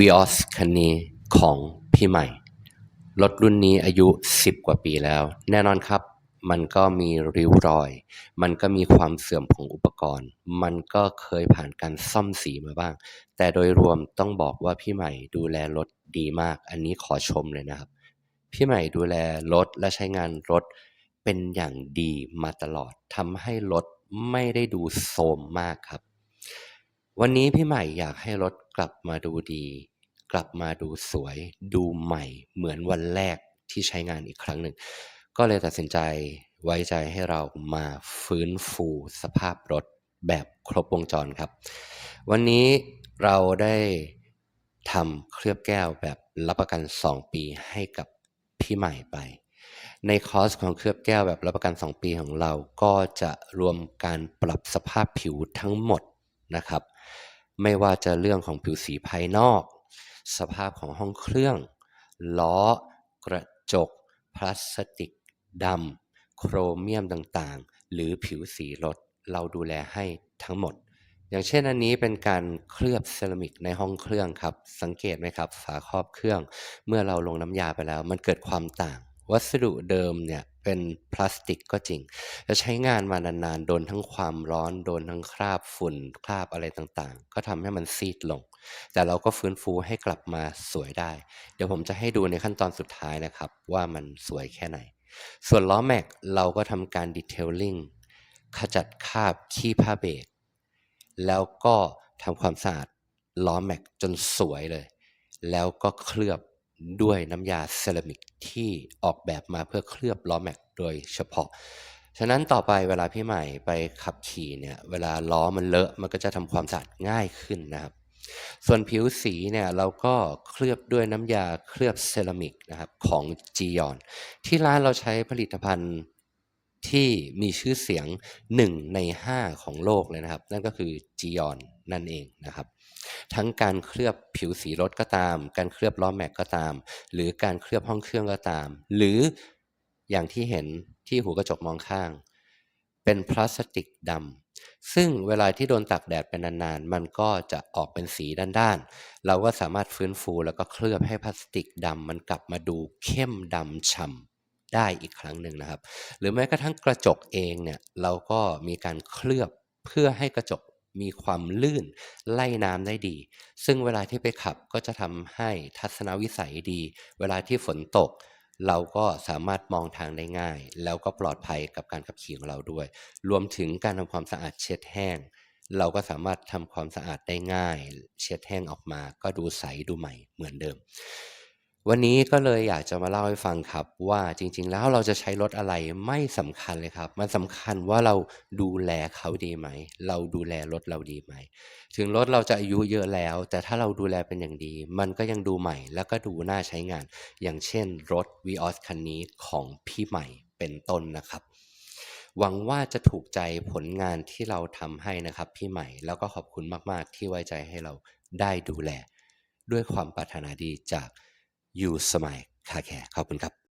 Vios คันนี้ของพี่ใหม่ รถรุ่นนี้อายุ 10 กว่าปีแล้ว แน่นอนครับ มันก็มีริ้วรอย มันก็มีความเสื่อมของอุปกรณ์ มันก็เคยผ่านการซ่อมสีมาบ้าง แต่โดยรวมต้องบอกว่าพี่ใหม่ดูแลรถดีมาก อันนี้ขอชมเลยนะครับ พี่ใหม่ดูแลรถและใช้งานรถเป็นอย่างดีมาตลอดทำให้รถไม่ได้ดูโทรมมากครับ วันนี้พี่ใหม่อยากให้รถกลับมาดูดี กลับมาดูสวย ดูใหม่เหมือนวันแรกที่ใช้งานอีกครั้งหนึ่ง ก็เลยตัดสินใจไว้ใจให้เรามาฟื้นฟูสภาพรถแบบครบวงจรครับ วันนี้เราได้ทำเคลือบแก้วแบบรับประกัน 2 ปีให้กับพี่ใหม่ไป ในคอร์สของเคลือบแก้วแบบรับประกัน 2 ปีของเราก็จะรวมการปรับสภาพผิวทั้งหมดนะครับ ไม่ว่าจะเรื่องของผิวสีภายนอก สภาพของห้องเครื่อง ล้อ กระจก พลาสติกดำโครเมียมต่างๆ หรือผิวสีรถเราดูแลให้ทั้งหมด อย่างเช่นอันนี้เป็นการเคลือบเซรามิกในห้องเครื่องครับ สังเกตไหมครับ ฝาครอบเครื่อง เมื่อเราลงน้ำยาไปแล้ว มันเกิดความต่าง วัสดุเดิมเนี่ย เป็นพลาสติกก็จริงจะใช้งานมานานๆ โดนทั้งความร้อน โดนทั้งคราบฝุ่น คราบอะไรต่างๆ ก็ทำให้มันซีดลง แต่เราก็ฟื้นฟูให้กลับมาสวยได้ เดี๋ยวผมจะให้ดูในขั้นตอนสุดท้ายนะครับ ว่ามันสวยแค่ไหน ส่วนล้อแม็กเราก็ทำการดีเทลลิ่งขจัดคราบขี้ผ้าเบรกแล้วก็ทำความสะอาดล้อแม็กจนสวยเลย แล้วก็เคลือบ ด้วยน้ำยาเซรามิกที่ออกแบบมาเพื่อเคลือบล้อแม็กโดยเฉพาะ ฉะนั้นต่อไปเวลาพี่ใหม่ไปขับขี่เนี่ยเวลาล้อมันเลอะมันก็จะทำความสะอาดง่ายขึ้นนะครับ ส่วนผิวสีเนี่ยเราก็เคลือบด้วยน้ำยาเคลือบเซรามิกนะครับของจียอนที่ร้านเราใช้ผลิตภัณฑ์ ที่มีชื่อเสียง 1 ใน 5 ของโลกเลยนะครับ นั่นก็คือ g ียอนนั่นเองนะครับ ทั้งการเคลือบผิวสีรถก็ตาม การเคลือบล้อแม็กก็ตาม หรือการเคลือบห้องเครื่องก็ตาม หรืออย่างที่เห็นที่หูกระจกมองข้าง เป็นพลาสติกดำซึ่งเวลาที่โดนตากแดดเป็นนานๆ มันก็จะออกเป็นสีด้านๆ เราก็สามารถฟื้นฟูแล้วก็เคลือบให้พลาสติกดำมันกลับมาดูเข้มดำฉ่ำ ได้อีกครั้งหนึ่งนะครับ หรือแม้กระทั่งกระจกเองเนี่ยเราก็มีการเคลือบเพื่อให้กระจกมีความลื่นไล่น้ำได้ดี ซึ่งเวลาที่ไปขับก็จะทำให้ทัศนวิสัยดี เวลาที่ฝนตก เราก็สามารถมองทางได้ง่าย แล้วก็ปลอดภัยกับการขับขี่ของเราด้วย รวมถึงการทำความสะอาดเช็ดแห้ง เราก็สามารถทำความสะอาดได้ง่าย เช็ดแห้งออกมา ก็ดูใสดูใหม่เหมือนเดิม วันนี้ก็เลยอยากจะมาเล่าให้ฟังครับว่าจริง ๆ แล้วเราจะใช้รถอะไรไม่สำคัญเลยครับ มันสำคัญว่าเราดูแลเขาดีไหม เราดูแลรถเราดีไหม ถึงรถเราจะอายุเยอะแล้ว แต่ถ้าเราดูแลเป็นอย่างดี มันก็ยังดูใหม่ แล้วก็ดูน่าใช้งาน อย่างเช่นรถ Vios คันนี้ของพี่ใหม่เป็นต้นนะครับหวังว่าจะถูกใจผลงานที่เราทำให้นะครับ พี่ใหม่แล้วก็ขอบคุณมาก ๆ ที่ไว้ใจให้เราได้ดูแล ด้วยความปรารถนาดีจาก อยู่สมัยคาแคร์ขอบคุณครับ